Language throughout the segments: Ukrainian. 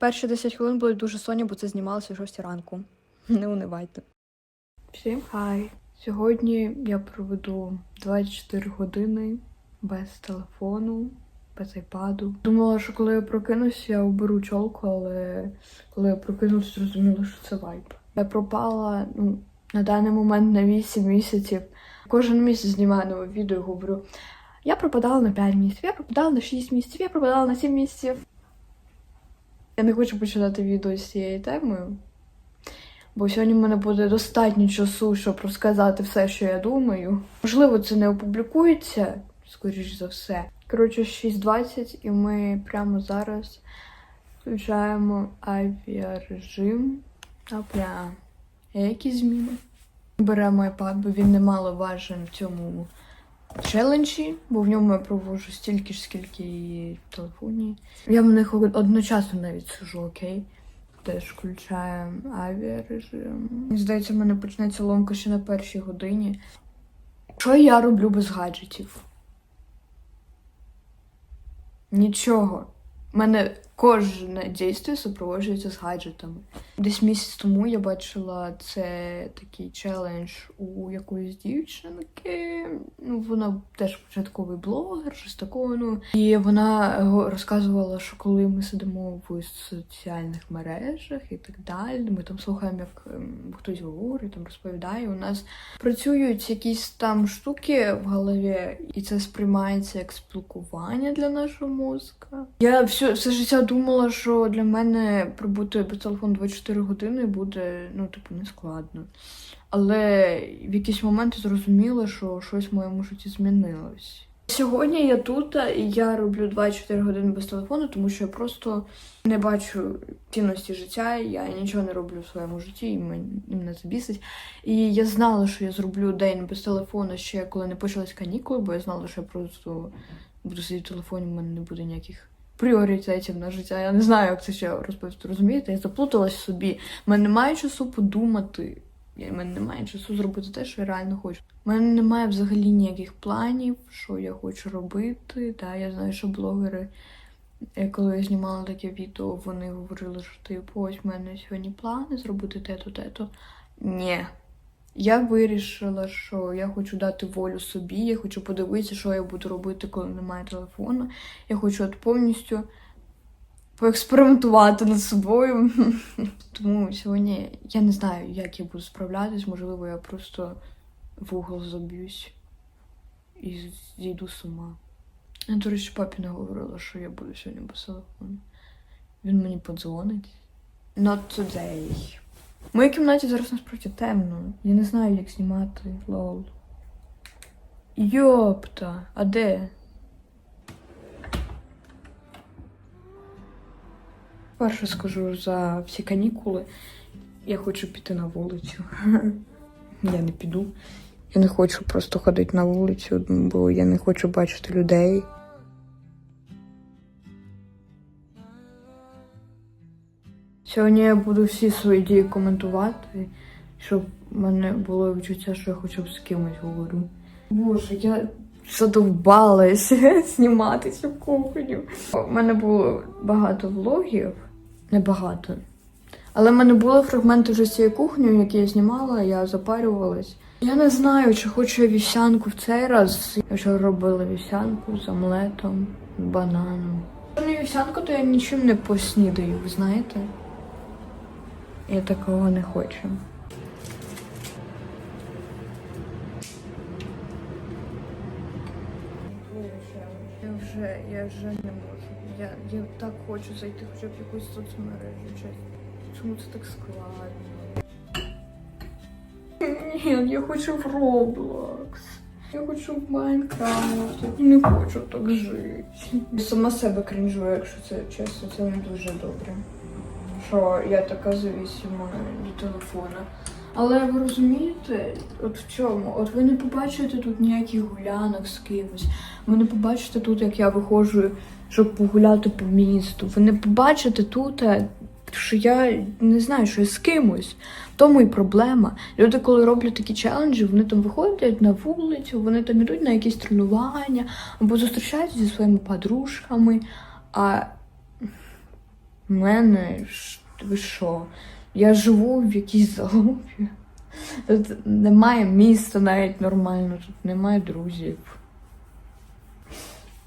Перші 10 хвилин будуть дуже сонні, бо це знімалося 6 ранку. Не унивайте. Всім хай! Сьогодні я проведу 24 години без телефону, без айпаду. Думала, що коли я прокинусь, я оберу чолку, але коли я прокинулась, зрозуміла, що це вайп. Я пропала ну, на даний момент на 8 місяців. Кожен місяць знімаю нове відео і говорю. Я пропадала на 5 місяців, я пропадала на 6 місяців, я пропадала на 7 місяців. Я не хочу починати відео з цією темою, бо сьогодні в мене буде достатньо часу, щоб розказати все, що я думаю. Можливо, це не опублікується, скоріш за все. Коротше, 6.20 і ми прямо зараз включаємо авіарежим. Апля. Які зміни? Беремо iPad, бо він немаловажен в цьому челенджі, бо в ньому я проводжу стільки ж, скільки і в телефоні. Я в них одночасно навіть сижу, окей. Теж включаємо авіарежим. Мені здається, в мене почнеться ломка ще на першій годині. Що я роблю без гаджетів? Нічого. У мене кожне дійство супроводжується з гаджетами. Десь місяць тому я бачила це такий челендж у якоїсь дівчинки. Ну, вона теж початковий блогер, щось такого. Ну і вона розказувала, що коли ми сидимо в соціальних мережах і так далі, ми там слухаємо, як ем, хтось говорить, там розповідає. У нас працюють якісь там штуки в голові, і це сприймається як спілкування для нашого мозка. Я все, все життя думала, що для мене пробути без телефону 24 години буде ну, типу, не складно. Але в якийсь момент я зрозуміла, що щось в моєму житті змінилось. Сьогодні я тут, і я роблю 24 години без телефону, тому що я просто не бачу цінності життя, я нічого не роблю в своєму житті, і мен- мене це бісить. І я знала, що я зроблю день без телефону ще коли не почались канікули, бо я знала, що я просто буду сидіти в телефоні, в мене не буде ніяких пріоритетів на життя. Я не знаю, як це ще розповісти. Розумієте? Я заплуталась собі. Мене немає часу подумати. У мене немає часу зробити те, що я реально хочу. У мене немає взагалі ніяких планів, що я хочу робити. Та я знаю, що блогери, е, коли я знімала таке відео, вони говорили, що типу, ось в мене сьогодні плани зробити те-то, те-то. Ні. Я вирішила, що я хочу дати волю собі, я хочу подивитися, що я буду робити, коли немає телефону. Я хочу от повністю поекспериментувати над собою. Тому сьогодні я не знаю, як я буду справлятись. Можливо, я просто в угол заб'юсь і зійду з ума. Я, до речі, папі не говорила, що я буду сьогодні без телефону. Він мені подзвонить. Not today. В моїй кімнаті зараз насправді темно. Я не знаю, як знімати лол. Йопта, а де? Перше скажу за всі канікули. Я хочу піти на вулицю. Я не піду. Я не хочу просто ходити на вулицю, бо я не хочу бачити людей. Сьогодні я буду всі свої дії коментувати, щоб в мене було відчуття, що я хоча б з кимось говорю. Боже, я задовбалась знімати цю кухню. У мене було багато влогів, небагато. Але в мене були фрагменти вже з цієї кухні, які я знімала, я запарювалась. Я не знаю, чи хочу я вівсянку в цей раз. Я вже робила вівсянку з омлетом, бананом. Якщо не вівсянку, то я нічим не поснідаю, ви знаєте? Я такого не хочу. Я вже, я вже не можу. Я, я так хочу зайти хоча б в якусь соцмережу. чесно. Чому це так складно? Ні, я хочу в Roblox. Я хочу в Майнкрафт. Я не хочу так жити. Я сама себе крінжую, якщо це чесно, це не дуже добре. Що я така завісима до телефона. Але ви розумієте, от в чому? От ви не побачите тут ніяких гулянок з кимось. Ви не побачите тут, як я виходжу, щоб погуляти по місту. Ви не побачите тут, е, що я не знаю, що я з кимось. Тому і проблема. Люди, коли роблять такі челенджі, вони там виходять на вулицю, вони там ідуть на якісь тренування або зустрічаються зі своїми подружками. А У мене ш- ви що? Я живу в якійсь залупі. Тут немає міста навіть нормально, тут немає друзів.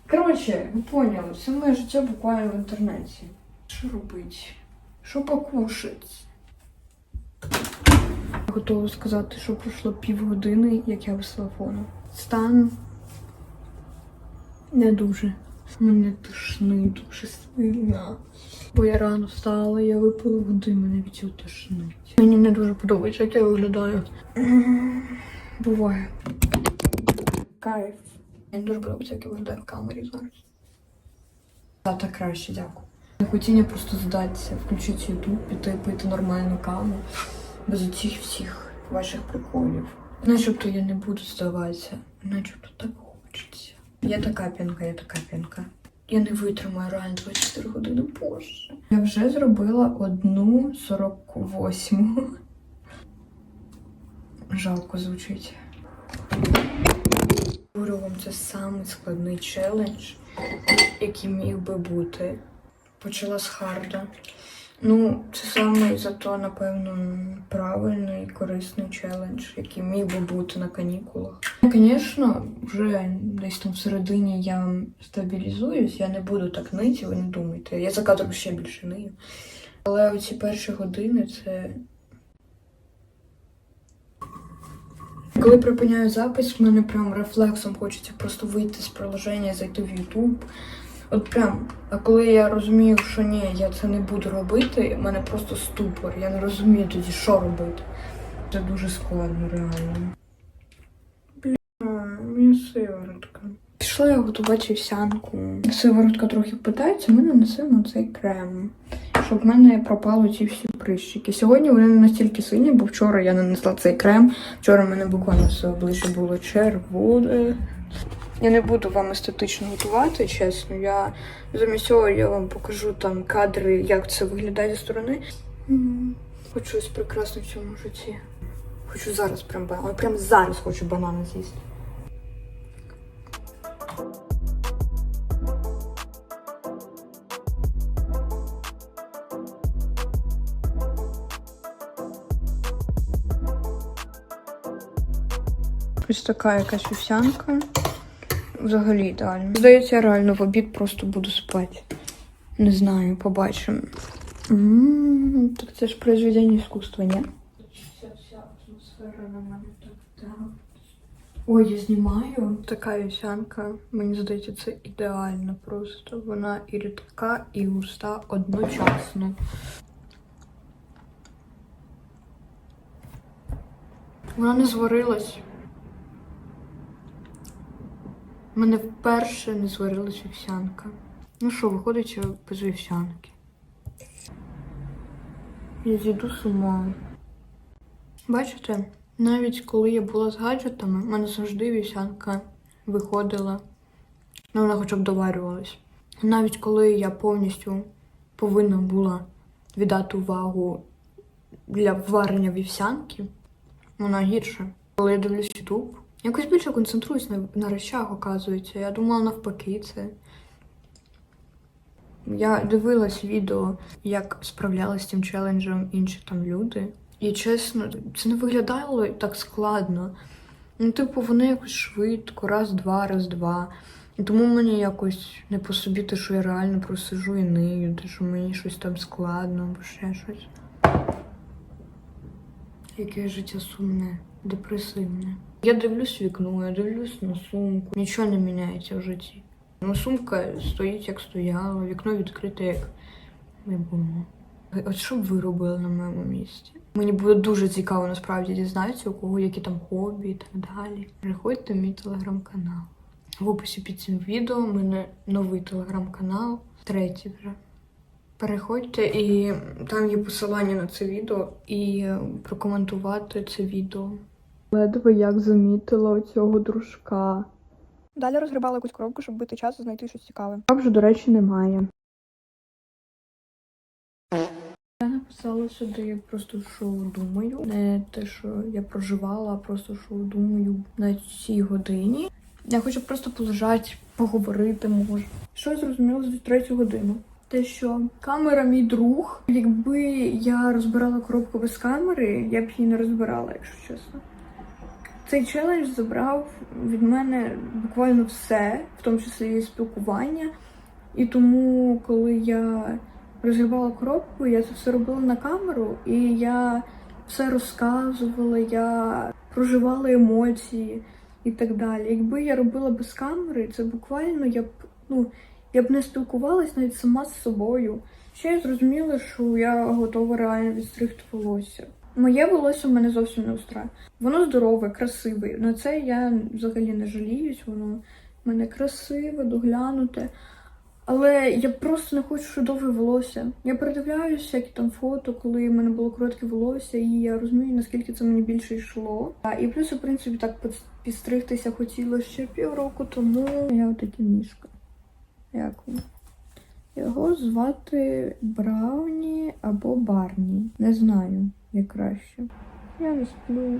Коротше, ви поняли, все моє життя буквально в інтернеті. Що робити? Що покушати? Готова сказати, що пройшло півгодини, як я без телефону. Стан не дуже. Мене тошнить дуже сильно. Бо я рано встала, я випила води, мене від цього тошнить. Мені не дуже подобається, як я виглядаю. Буває. Кайф. Мені дуже подобається, як я виглядаю в камері зараз. Та так краще, дякую. Хотіння просто здатися, включити YouTube, піти пити нормальну каву, без оцих всіх ваших приколів. Начебто я не буду здаватися, начебто так хочеться. Я така пінка, я така пінка. Я не витримаю реально 24 години боже. Я вже зробила одну 48. Жалко звучить. Говорю вам, це самий складний челендж, який міг би бути. Почала з харда. Ну, це саме зато, напевно, правильний і корисний челендж, який міг би бути на канікулах. Звісно, вже десь там всередині я стабілізуюсь, я не буду так нити, ви не думайте. Я за ще більше нию. Але оці перші години це. Коли припиняю запис, в мене прям рефлексом хочеться просто вийти з приложення зайти в YouTube. От прям, а коли я розумію, що ні, я це не буду робити, в мене просто ступор. Я не розумію тоді, що робити. Це дуже складно, реально. Бля, мені сиворотка. Пішла я готувати вівсянку. Сиворотка трохи питається, ми нанесемо цей крем, щоб в мене пропали ці всі прищики. Сьогодні вони не настільки сильні, бо вчора я нанесла цей крем. Вчора в мене буквально все обличчя було червоне. Я не буду вам естетично готувати, чесно. Я замість цього я вам покажу там кадри, як це виглядає зі сторони. Хочу щось прекрасне в цьому житті. Хочу зараз прям банан. Прям зараз хочу банани з'їсти. Ось така якась вівсянка. Взагалі ідеально. Здається, я реально в обід просто буду спати. Не знаю, побачимо. Так це ж произведення іскусства, ні? Вся атмосфера на мене так. Ой, я знімаю. Така вівсянка. Мені здається, це ідеально просто. Вона і рідка, і густа одночасно. Вона не зварилась. У мене вперше не зварилась вівсянка. Ну що, виходить що без вівсянки. Я зійду з. Бачите, навіть коли я була з гаджетами, в мене завжди вівсянка виходила. Ну, вона хоча б доварювалась. Навіть коли я повністю повинна була віддати увагу для варення вівсянки, вона гірше. Коли я дивлюсь YouTube, якось більше концентруюсь на, на речах, оказується. Я думала навпаки це. Я дивилась відео, як справлялися з цим челенджем інші там люди. І чесно, це не виглядало так складно. Ну, типу, вони якось швидко, раз-два, раз-два. Тому мені якось не по собі те, що я реально просижу і нию, те, що мені щось там складно або ще щось. Яке життя сумне, депресивне. Я дивлюсь вікно, я дивлюсь на сумку. Нічого не міняється в житті. Ну, сумка стоїть, як стояла, вікно відкрите, як не було. От що б ви робили на моєму місці? Мені буде дуже цікаво насправді дізнатися, у кого які там хобі і так далі. Переходьте в мій телеграм-канал. В описі під цим відео у мене новий телеграм-канал, третій вже. Переходьте і там є посилання на це відео і прокоментувати це відео. Ледве як замітила цього дружка. Далі розгрібала якусь коробку, щоб бити час і знайти щось цікаве. А вже, до речі, немає. Я написала сюди просто, що думаю. Не те, що я проживала, а просто що думаю на цій годині. Я хочу просто полежати, поговорити може. Що я зрозуміла за третю годину? те, що камера мій друг. Якби я розбирала коробку без камери, я б її не розбирала, якщо чесно. Цей челендж забрав від мене буквально все, в тому числі і спілкування. І тому, коли я розгрібала коробку, я це все робила на камеру, і я все розказувала, я проживала емоції і так далі. Якби я робила без камери, це буквально я б ну я б не спілкувалась навіть сама з собою. Ще я зрозуміла, що я готова реально відстригти волосся. Моє волосся в мене зовсім не устраює. Воно здорове, красиве. На це я взагалі не жаліюсь. Воно в мене красиве, доглянуте. Але я просто не хочу довге волосся. Я передивляюся всякі там фото, коли в мене було коротке волосся, і я розумію, наскільки це мені більше йшло. І плюс, в принципі, так підстригтися хотіла ще півроку тому. Я отакі мішка. Як? Його звати Брауні або Барні. Не знаю, як краще. Я не сплю.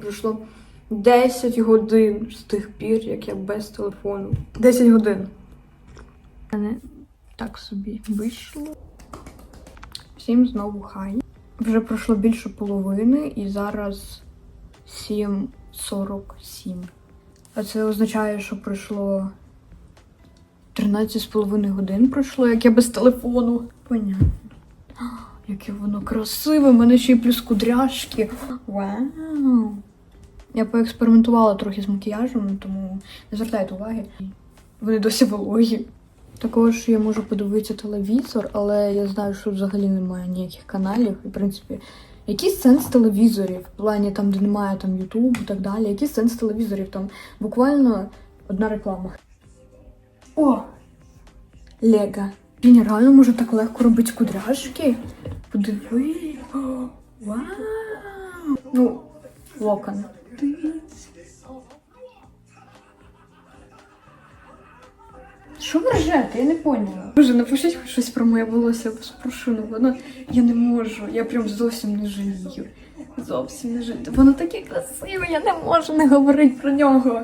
Пройшло 10 годин з тих пір, як я без телефону. 10 годин. Мене так собі вийшло. Всім знову хай. Вже пройшло більше половини і зараз 7.47. А це означає, що пройшло 13,5 годин пройшло, як я без телефону. Понятно. Яке воно красиве, в мене ще й плюс кудряшки. Вау! Я поекспериментувала трохи з макіяжем, тому не звертайте уваги. Вони досі вологі. Також я можу подивитися телевізор, але я знаю, що взагалі немає ніяких каналів. І, в принципі, який сенс телевізорів? В плані там, де немає там Ютуб і так далі. Який сенс телевізорів? Там буквально одна реклама. О! Лего. Він реально може так легко робити кудряшки. Подиви. О, Вау! Ну, локон. Що ви ржете? Я не поняла. Боже, напишіть хоч щось про моє волосся, я вас ну воно я не можу. Я прям зовсім не жалію. Зовсім не жалію. Воно таке красиве, я не можу не говорити про нього.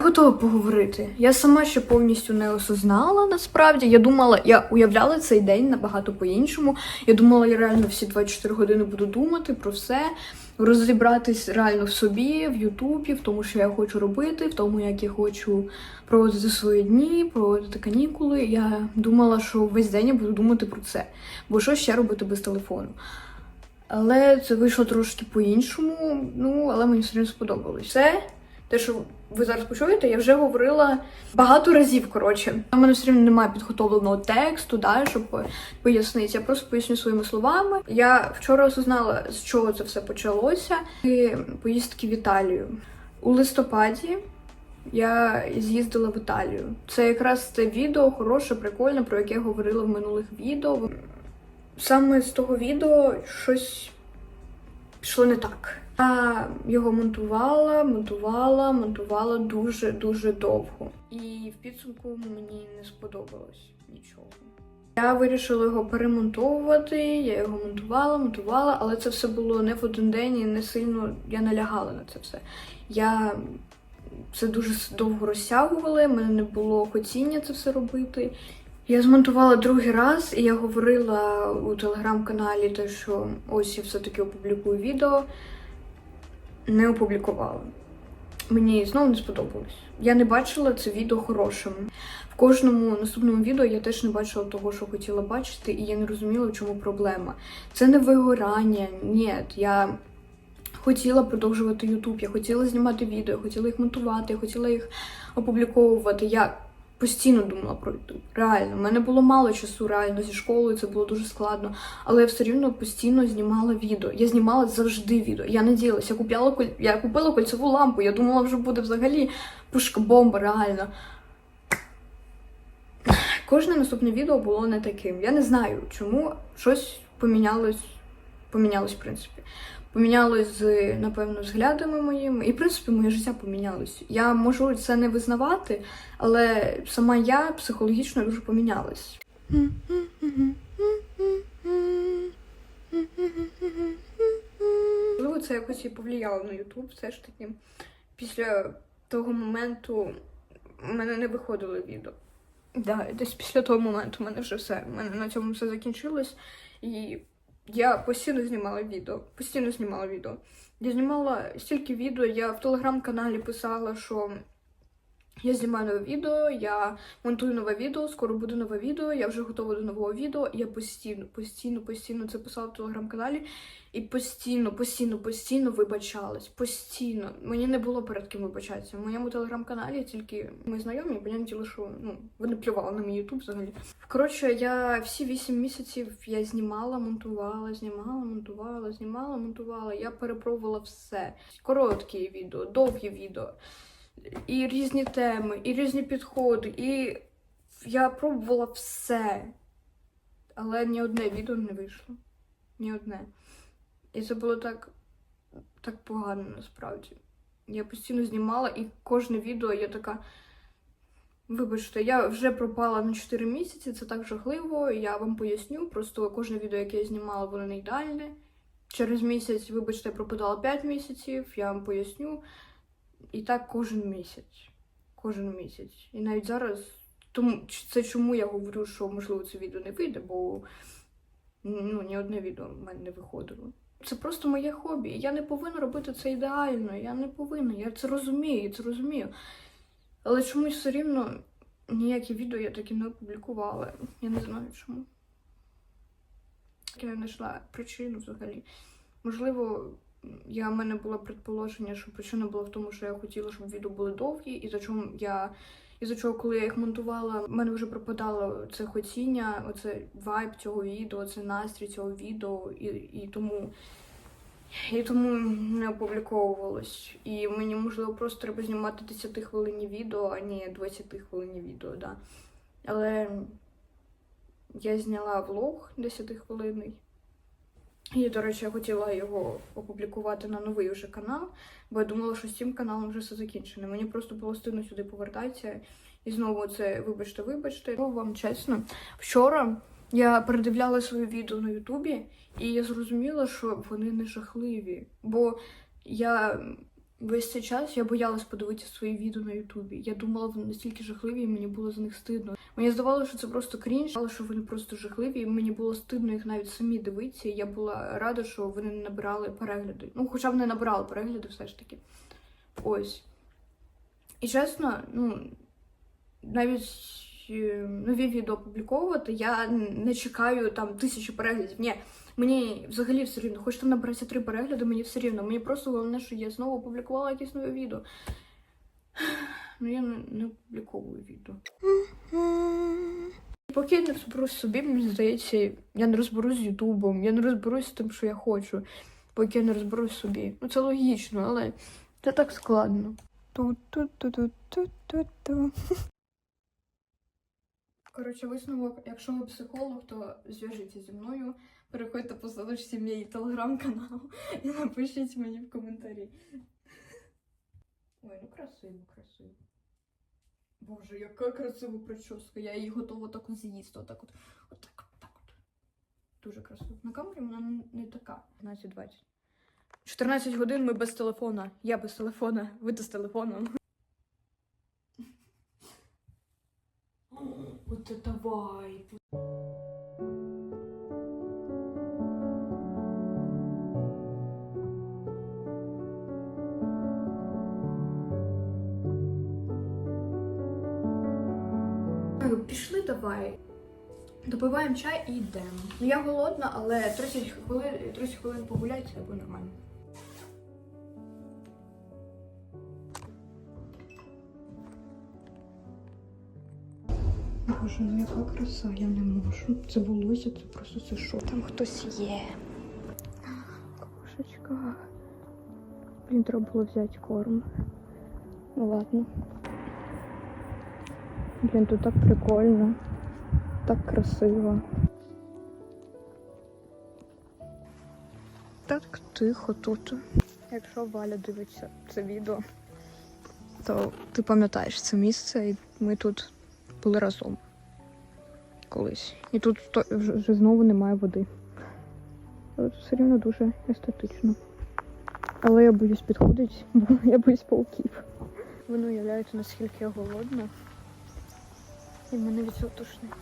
Готова поговорити. Я сама ще повністю не осознала насправді. Я думала, я уявляла цей день набагато по-іншому. Я думала, я реально всі 24 години буду думати про все, розібратись реально в собі, в Ютубі, в тому, що я хочу робити, в тому, як я хочу проводити свої дні, проводити канікули. Я думала, що весь день я буду думати про це. Бо що ще робити без телефону? Але це вийшло трошки по-іншому, ну але мені все одно сподобалось. Це те, що ви зараз почуєте, я вже говорила багато разів. Коротше, у мене все одно немає підготовленого тексту, да, щоб пояснити. Я просто поясню своїми словами. Я вчора осознала, з чого це все почалося. І поїздки в Італію у листопаді. Я з'їздила в Італію. Це якраз те відео хороше, прикольне, про яке я говорила в минулих відео. Саме з того відео щось пішло не так. Я його монтувала, монтувала, монтувала дуже дуже довго. І в підсумку мені не сподобалось нічого. Я вирішила його перемонтовувати, я його монтувала, монтувала, але це все було не в один день і не сильно я налягала на це все. Я це дуже довго розтягувала, в мене не було хотіння це все робити. Я змонтувала другий раз, і я говорила у телеграм-каналі, те, що ось я все-таки опублікую відео. Не опублікувала. Мені знову не сподобалось. Я не бачила це відео хорошим. В кожному наступному відео я теж не бачила того, що хотіла бачити, і я не розуміла, в чому проблема. Це не вигорання. Ні, я хотіла продовжувати Ютуб, я хотіла знімати відео, я хотіла їх монтувати, я хотіла їх опубліковувати. Я постійно думала про Ютуб. Реально, в мене було мало часу, реально зі школою це було дуже складно. Але я все рівно постійно знімала відео. Я знімала завжди відео. Я надіялася, я коль- я купила кольцеву лампу. Я думала, вже буде взагалі пушка бомба, реально. Кожне наступне відео було не таким. Я не знаю, чому щось помінялось, помінялось, в принципі. Помінялось з, напевно, взглядами моїми. І, в принципі, моє життя помінялось. Я можу це не визнавати, але сама я психологічно дуже помінялась. Можливо, це якось і повлияло на Ютуб. Все ж таки, після того моменту в мене не виходило відео. Да, десь після того моменту в мене вже все. У мене на цьому все закінчилось. І я постійно знімала відео. Постійно знімала відео. Я знімала стільки відео, я в телеграм-каналі писала, що я знімаю нове відео, я монтую нове відео, скоро буде нове відео, я вже готова до нового відео. Я постійно, постійно, постійно це писала в телеграм-каналі. І постійно, постійно, постійно вибачалась. Постійно. Мені не було перед ким вибачатися. В моєму телеграм-каналі тільки ми знайомі, діло, що ну, вони плювали на мій ютуб взагалі. Коротше, я всі вісім місяців я знімала, монтувала, знімала, монтувала, знімала, монтувала. Я перепробувала все. Короткі відео, довгі відео, і різні теми, і різні підходи. І я пробувала все. Але ні одне відео не вийшло. Ні одне. І це було так, так погано насправді. Я постійно знімала, і кожне відео я така. Вибачте, я вже пропала на 4 місяці, це так жахливо. Я вам поясню. Просто кожне відео, яке я знімала, воно не ідеальне. Через місяць, вибачте, я пропадала 5 місяців, я вам поясню. І так кожен місяць. Кожен місяць. І навіть зараз. Тому це чому я говорю, що можливо це відео не вийде, бо ну, ні одне відео в мене не виходило. Це просто моє хобі. Я не повинна робити це ідеально. Я не повинна. Я це розумію, я це розумію. Але чомусь все рівно ніякі відео я так і не опублікувала. Я не знаю чому. Я не знайшла причину взагалі. Можливо, я, в мене було предположення, що причина була в тому, що я хотіла, щоб відео були довгі, і за чому я. І за чого, коли я їх монтувала, в мене вже пропадало це хотіння, оце вайб цього відео, це настрій цього відео, і, і тому і тому не опубліковувалось. І мені, можливо, просто треба знімати 10 хвилинні відео, а не 20 хвилинні відео, да. Але я зняла влог 10 хвилинний. І, до речі, я хотіла його опублікувати на новий уже канал, бо я думала, що з цим каналом вже все закінчено. Мені просто було стидно сюди повертатися. І знову це, вибачте, вибачте. Ну, вам чесно, вчора я передивляла своє відео на Ютубі, і я зрозуміла, що вони не жахливі. Бо я весь цей час я боялась подивитися свої відео на Ютубі. Я думала, вони настільки жахливі, і мені було за них стидно. Мені здавалося, що це просто крінж, але що вони просто жахливі, і мені було стидно їх навіть самі дивитися. І я була рада, що вони не набирали перегляди. Ну, хоча б не набирали перегляди, все ж таки. Ось. І чесно, ну, навіть е, нові відео опубліковувати, я не чекаю там тисячі переглядів. Ні, мені взагалі все рівно. Хоч там набереться три перегляди, мені все рівно. Мені просто головне, що я знову опублікувала якесь нове відео. Ну, я не, не опубліковую відео. Поки я не розберусь собі, мені здається, я не розберусь з Ютубом, я не розберусь з тим, що я хочу, поки я не розберусь собі. Ну це логічно, але це так складно. Ту-ту-ту-ту-ту-ту. Коротше, висновок, якщо ви психолог, то зв'яжіться зі мною, переходьте по ссылочці мій телеграм-канал і напишіть мені в коментарі. Ой, ну красиво, красиво. Боже, яка красива прическа. Я її готова так з'їсти. Отак от. Отак от, так от. Дуже красиво. На камері вона не, не така. 15-20. 14 годин ми без телефона. Я без телефона, ви з телефоном. Вот это вайб. Е, Пішли давай. Допиваємо чай і йдемо. Ну я голодна, але 30 хвилин, 30 хвилин погуляти це буде нормально. Боже, ну яка краса, я не можу. Це волосся, це просто це що? Там хтось є. Кошечка. Блін, треба було взяти корм. Ну ладно. Блін, тут так прикольно. так красиво. Так тихо тут. Якщо Валя дивиться це відео, то ти пам'ятаєш це місце, і ми тут були разом колись. І тут вже, знову немає води. Але все рівно дуже естетично. Але я боюсь підходити, бо я боюсь пауків. Ви не уявляєте, наскільки я голодна. І мене від цього тошнить.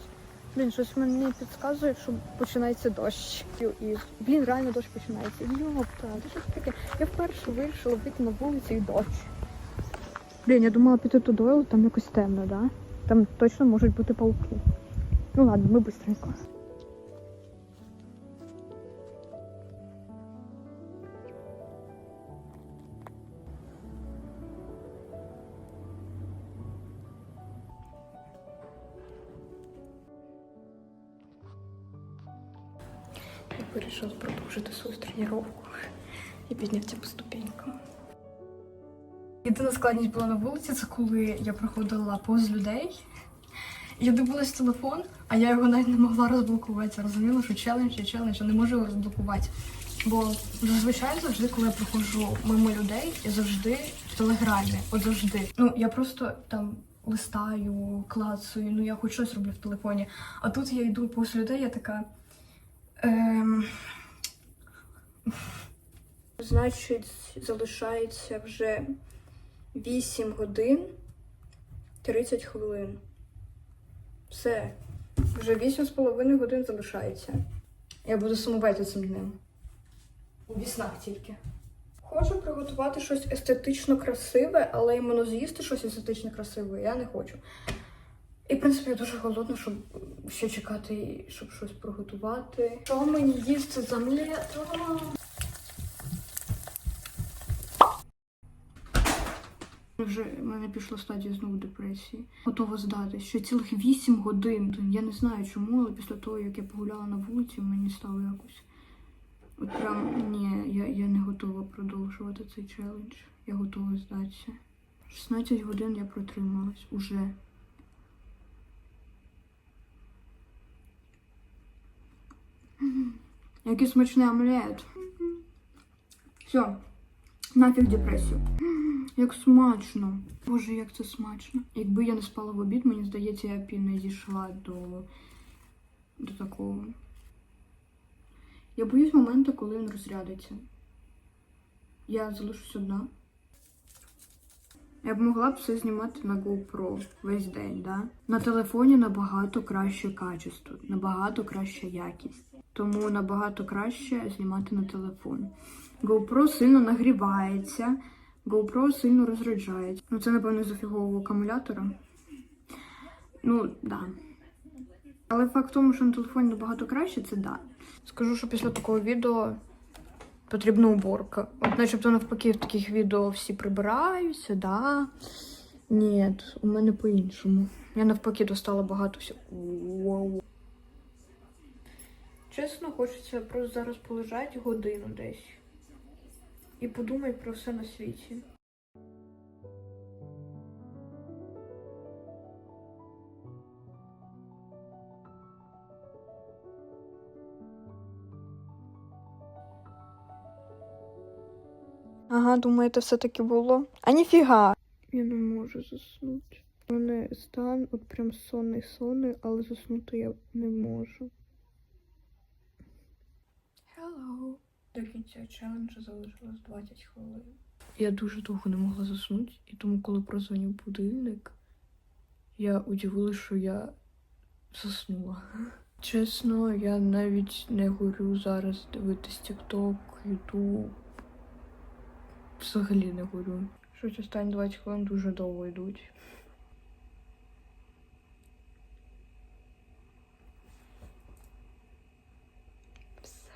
Блін, щось мені підказує, що починається дощ. І, блін, реально дощ починається. Йопта, це що ж таке? Я вперше вирішила вийти на вулицю і дощ. Блін, я думала піти туди, там якось темно, да? Там точно можуть бути пауки. Ну ладно, ми быстренько. Вирішила продовжити свою тренування і піднятися по ступенькам. Єдина складність була на вулиці, це коли я проходила повз людей. Я дивилась телефон, а я його навіть не могла розблокувати. Я розуміла, що челендж є челендж, я не можу його розблокувати. Бо зазвичай завжди, коли я проходжу мимо людей, я завжди в телеграмі. От завжди. Ну я просто там листаю, клацаю, ну я хоч щось роблю в телефоні. А тут я йду повз людей, я така. Ем... Значить, залишається вже 8 годин 30 хвилин. Все. Вже 8,5 годин залишається. Я буду сумувати цим днем. У віснах тільки. Хочу приготувати щось естетично красиве, але іменно з'їсти щось естетично красиве я не хочу. І, в принципі, я дуже голодна, щоб ще чекати, щоб щось приготувати. Що мені їсти за? Вже в мене пішла стадія знову депресії. Готова здатись. Ще цілих 8 годин. Я не знаю чому, але після того, як я погуляла на вулиці, мені стало якось. От прям ні, я, я не готова продовжувати цей челендж. Я готова здатися. 16 годин я протрималась уже. Який смачний омлет. Все, нафіг депресію. Як смачно. Боже, як це смачно. Якби я не спала в обід, мені здається, я б і не дійшла до, до такого. Я боюсь моменту, коли він розрядиться. Я залишусь одна. Я б могла б все знімати на GoPro весь день, да? На телефоні набагато краще качество, набагато краща якість. Тому набагато краще знімати на телефон. GoPro сильно нагрівається, GoPro сильно розряджається. Ну це, напевно, з фігового акумулятора. Ну, да. Але факт в тому, що на телефоні набагато краще, це да. Скажу, що після такого відео потрібна уборка. От начебто навпаки в таких відео всі прибираються, да. Ні, у мене по-іншому. Я навпаки достала багато всього. Чесно, хочеться просто зараз полежати годину десь. І подумати про все на світі. Ага, думаєте, все-таки було? А ніфіга! Я не можу заснути. У мене стан от прям сонний сонний, але заснути я не можу. Hello. До кінця челенджу залишилось 20 хвилин. Я дуже довго не могла заснути, і тому, коли прозвонив будильник, я удивилася, що я заснула. Чесно, я навіть не горю зараз дивитись TikTok, YouTube. Взагалі не горю. Щось останні 20 хвилин дуже довго йдуть. Все.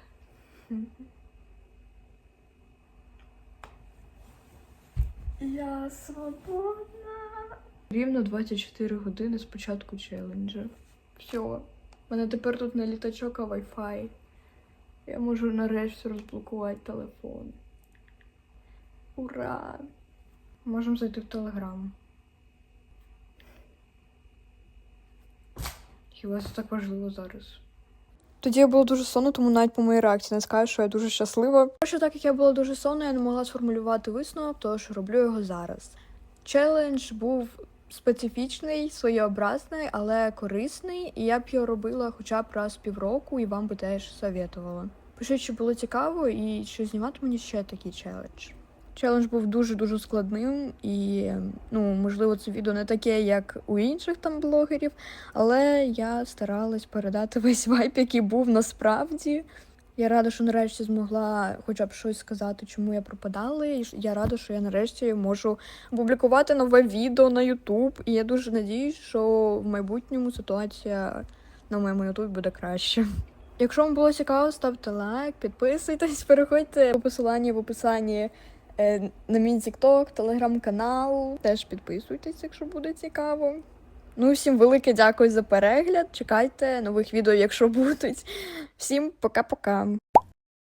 Я свободна. Рівно 24 години з початку челенджа. Все. У мене тепер тут не літачок, а Wi-Fi. Я можу нарешті розблокувати телефон. Ура! Можемо зайти в Телеграм. Хіба це так важливо зараз? Тоді я була дуже сонна, тому навіть по моїй реакції не скажу, що я дуже щаслива. Що так як я була дуже сонна, я не могла сформулювати висновок, тож роблю його зараз. Челендж був специфічний, своєобразний, але корисний, і я б його робила хоча б раз півроку, і вам би теж советувала. Пишіть, чи було цікаво, і чи знімати мені ще такий челендж. Челендж був дуже дуже складним, і ну можливо, це відео не таке, як у інших там блогерів, але я старалась передати весь вайп, який був насправді. Я рада, що нарешті змогла хоча б щось сказати, чому я пропадала. І я рада, що я нарешті можу опублікувати нове відео на YouTube. І я дуже надіюсь, що в майбутньому ситуація на моєму YouTube буде краще. Якщо вам було цікаво, ставте лайк, підписуйтесь, переходьте по посиланню в описанні на мій тікток, телеграм-канал. Теж підписуйтесь, якщо буде цікаво. Ну, всім велике дякую за перегляд. Чекайте нових відео, якщо будуть. Всім пока-пока.